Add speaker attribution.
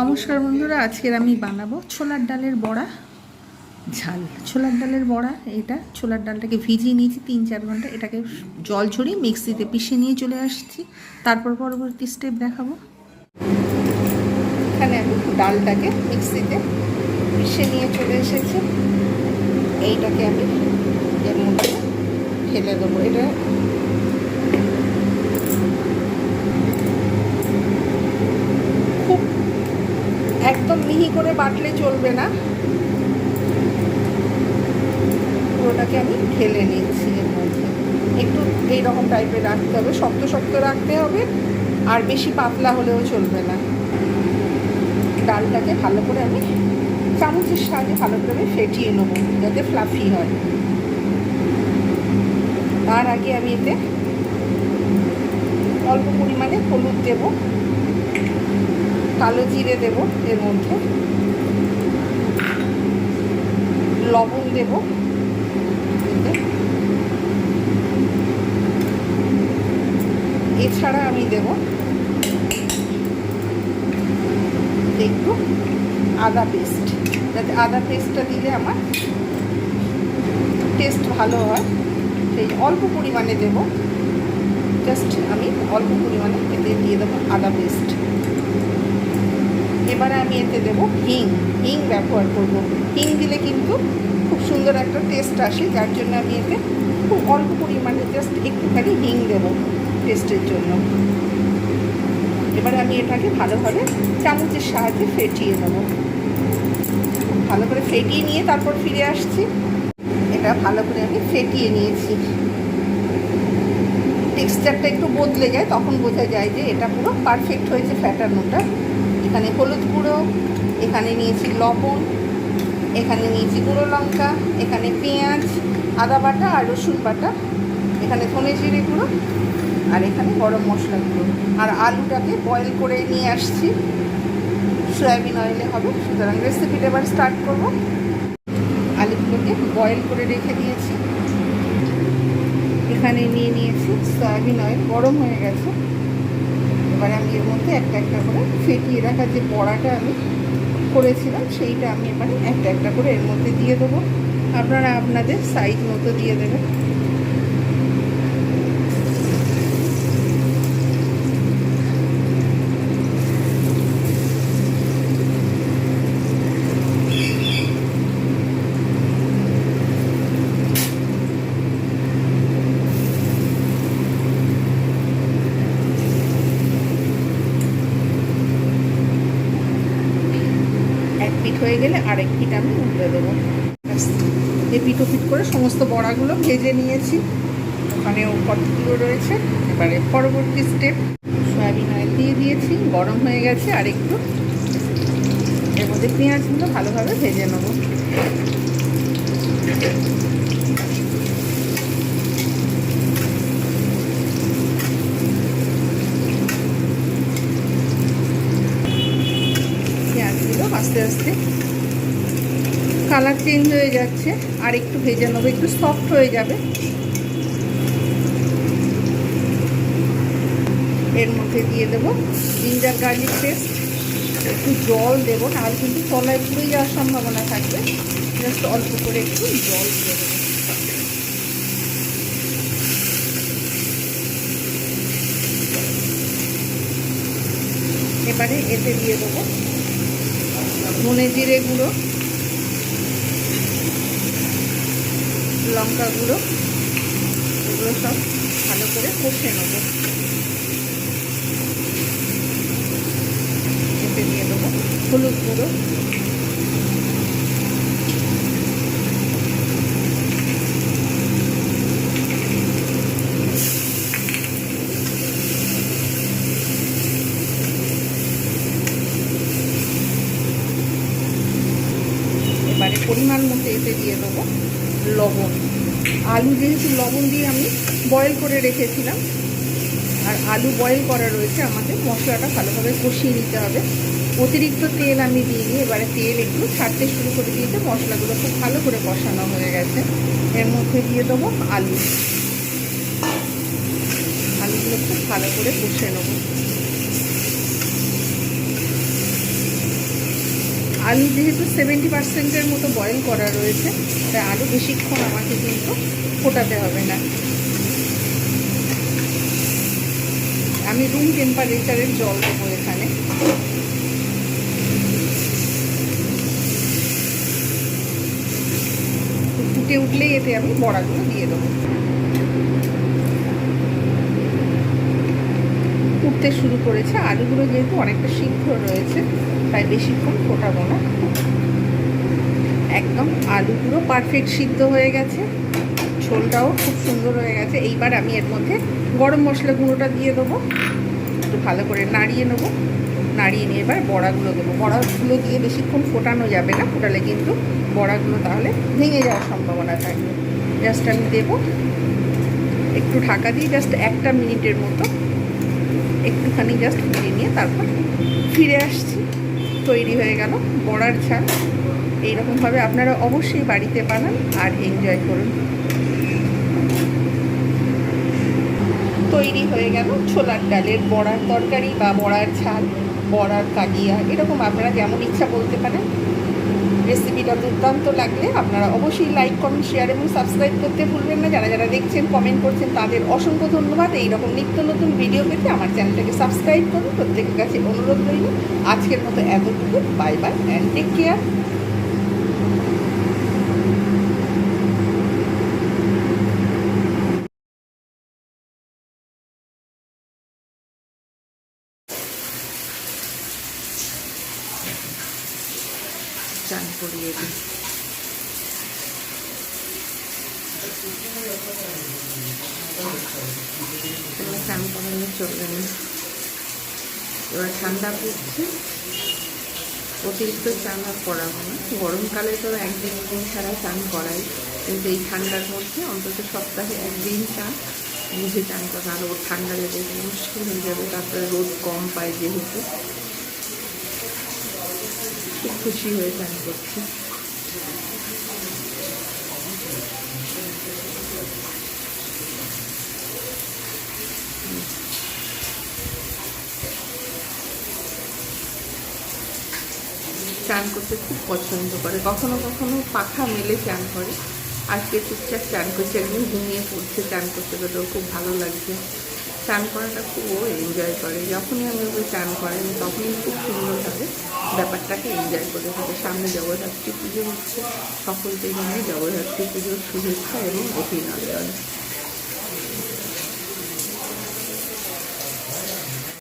Speaker 1: নমস্কার বন্ধুরা, আজকের আমি বানাবো ছোলার ডালের বড়া, ঝাল। ছোলার ডালের বড়া এটা, ছোলার ডালটাকে ভিজিয়ে নিয়েছি তিন চার ঘণ্টা, এটাকে জল ঝরিয়ে মিক্সিতে পিষে নিয়ে চলে আসছি। তারপর পরবর্তী স্টেপ দেখাবো। এখানে আমি ডালটাকে মিক্সিতে পিষে নিয়ে চলে এসেছি। এইটাকে আমি এর মধ্যে ফেলে দেবো। এটা খুব একদম মিহি করে বাটলে চলবে না। পুরোটাকে আমি ঢেলে নিচ্ছি এর মধ্যে। একটু এইরকম টাইপের রাখতে হবে, শক্ত শক্ত রাখতে হবে, আর বেশি পাতলা হলেও চলবে না। ডালটাকে ভালো করে আমি চামচের সাহায্যে ভালো করে ফেটিয়ে নেব, যাতে ফ্লাফি হয়। তার আগে আমি এতে অল্প পরিমাণে হলুদ দেব। কালো জিরে দেব, এর মধ্যে। লবণ দেব। এছাড়া আমি দেব একটু আদা পেস্ট। যাতে আদা পেস্টটা দিলে আমার টেস্ট ভালো হয়। সেই অল্প পরিমাণে দেব। জাস্ট আমি অল্প পরিমাণে এতে দিয়ে দেবো আদা পেস্ট। এবারে আমি এতে দেবো হিং। হিং ব্যবহার করব। হিং দিলে কিন্তু খুব সুন্দর একটা টেস্ট আসে, যার জন্য আমি এতে খুব অল্প পরিমাণে জাস্ট একটুখানি হিং দেবো টেস্টের জন্য। এবারে আমি এটাকে ভালোভাবে চামচের সাহায্যে ফেটিয়ে নেব। ভালো করে ফেটিয়ে নিয়ে তারপর ফিরে আসছি। এটা ভালো করে আমি ফেটিয়ে নিয়েছি। টেক্সচারটা একটু বদলে যায়, তখন বোঝা যায় যে এটা পুরো পারফেক্ট হয়েছে ফ্যাটানোটা। এখানে হলুদ গুঁড়ো, এখানে নিয়েছি লবণ, এখানে নিয়েছি গুঁড়ো লঙ্কা, এখানে পেঁয়াজ, আদা বাটা আর রসুন বাটা, এখানে ধনে জিরে গুঁড়ো আর এখানে গরম মশলা গুঁড়ো। আর আলুটাকে বয়েল করে নিয়ে আসছি। সয়াবিন অয়েলে হবে। সুতরাং রেসিপিটা এবার স্টার্ট করব। আলুগুলোকে বয়েল করে রেখে দিয়েছি। এখানে নিয়ে নিয়েছি সয়াবিন অয়েল গরম হয়ে গেছে। এবার আমি এর মধ্যে একটা একটা করে ফেটিয়ে রাখা যে বড়াটা আমি করেছিলাম, সেইটা আমি এবারে একটা একটা করে এর মধ্যে দিয়ে দেবো। আপনারা আপনাদের সাইজ মতো দিয়ে দেবেন। হয়ে গেলে আরেক পিঠ আমি উল্টে দেবো। এই পিঠ পিঠ করে সমস্ত বড়াগুলো ভেজে নিয়েছি। ওখানেও কতগুলো রয়েছে। এবারে পরবর্তী স্টেপ সয়াবিন অয়েল দিয়ে দিয়েছি। গরম হয়ে গেছে আর একটু এর মধ্যে পেঁয়াজগুলো ভালোভাবে ভেজে নেব। পেঁয়াজগুলো আস্তে আস্তে কালার চেঞ্জ হয়ে যাচ্ছে, আর একটু ভেজে নেব, একটু সফট হয়ে যাবে। এর মধ্যে দিয়ে দেবো জিঞ্জার গার্লিক পেস্ট একটু জল দেবো, নাহলে কিন্তু তলায় পুড়ে যাওয়ার সম্ভাবনা থাকবে। জাস্ট অল্প করে একটু জল দিয়ে দেবো। এবারে এতে দিয়ে দেবো ধনে জিরে গুঁড়ো। লঙ্কা গুঁড়ো এগুলো সব ভালো করে কষে নেব। এতে দিয়ে দেবো হলুদ গুঁড়ো এবারে পরিমাণ মতো এতে দিয়ে দেবো লবণ আলু যেহেতু লবণ দিয়ে আমি বয়েল করে রেখেছিলাম, আর আলু বয়েল করা রয়েছে, আমাকে মশলাটা ভালোভাবে কষিয়ে নিতে হবে। অতিরিক্ত তেল আমি দিইনি এবারে তেল একটু ছাড়তে শুরু করে দিয়েছে, মশলাগুলো খুব ভালো করে কষানো হয়ে গেছে। এর মধ্যে দিয়ে দেবো আলু। আলুগুলো খুব ভালো করে কষে নেব। আলু যেহেতু সেভেন্টি পার্সেন্টের মতো বয়েল করা রয়েছে, তাই আলু বেশিক্ষণ আমাকে কিন্তু ফোটাতে হবে না। আমি রুম টেম্পারেচারের জল দেবো এখানে। ফুটে উঠলেই এতে আমি বড়াগুলো দিয়ে দেবো। ফুটতে শুরু করেছে। আলুগুলো যেহেতু অনেকটা সিদ্ধ রয়েছে, তাই বেশিক্ষণ ফোটাবো না। একদম আলুগুলো পারফেক্ট সিদ্ধ হয়ে গেছে। ঝোলটাও খুব সুন্দর হয়ে গেছে। এইবার আমি এর মধ্যে গরম মশলা গুঁড়োটা দিয়ে দেবো। একটু ভালো করে নাড়িয়ে নেব। নাড়িয়ে নিয়ে এবার বড়াগুলো দেবো। বড়াগুলো দিয়ে বেশিক্ষণ ফোটানো যাবে না। ফোটালে কিন্তু বড়াগুলো তাহলে ভেঙে যাওয়ার সম্ভাবনা থাকবে জাস্ট আমি দেবো। একটু ঢাকা দিয়ে জাস্ট একটা মিনিটের মতো একটুখানি জাস্ট ফুটিয়ে নিয়ে তারপর ফিরে আসছি। তৈরি হয়ে গেল বড়ার ঝাল। এইরকমভাবে আপনারা অবশ্যই বাড়িতে বানান আর এনজয় করুন। তৈরি হয়ে গেল ছোলার ডালের বড়ার তরকারি বা বড়ার ঝাল, বড়ার কালিয়া, এরকম আপনারা যেমন ইচ্ছা বলতে পারেন। রেসিপিটা দুর্দান্ত লাগলে আপনারা অবশ্যই লাইক কমেন্ট শেয়ার এবং সাবস্ক্রাইব করতে ভুলবেন না। যারা যারা দেখছেন কমেন্ট করছেন, তাদের অসংখ্য ধন্যবাদ। এইরকম নিত্য নতুন ভিডিও পেতে আমার চ্যানেলটাকে সাবস্ক্রাইব করুন। প্রত্যেকের কাছে অনুরোধ রইল। আজকের মতো এতটুকু। Bye bye and take care চান করিয়ে দিই। চান করালে চলবে না। এবার ঠান্ডা পড়ছে। অতিরিক্ত চান আর করাবো না। গরমকালে তো একদিন দিন ছাড়া চান করাই। কিন্তু এই ঠান্ডার মধ্যে অন্তত সপ্তাহে একদিন চান বুঝে চান করা আরও ঠান্ডা লেগে মুশকিল হয়ে যাবে। তারপরে রোদ কম পায় যেহেতু। খুব খুশি হয়ে চান করছি। চান করতে খুব পছন্দ করে। কখনো কখনো পাখা মেলে চান করে। আজকে চুপচাপ চান করছে একদিন ঘুমিয়ে পড়ছে, চান করতে ওর খুব ভালো লাগছে। চান করাটা খুব ও এনজয় করে। যখনই আমি ওকে চান করেন তখনই খুব সুন্দরভাবে ব্যাপারটাকে এনজয় করে। থাকে সামনে জগদ্ধাত্রী পুজো হচ্ছে। সকলকে জানাই জগদ্ধাত্রী পুজোর শুভেচ্ছা এবং অভিনন্দন।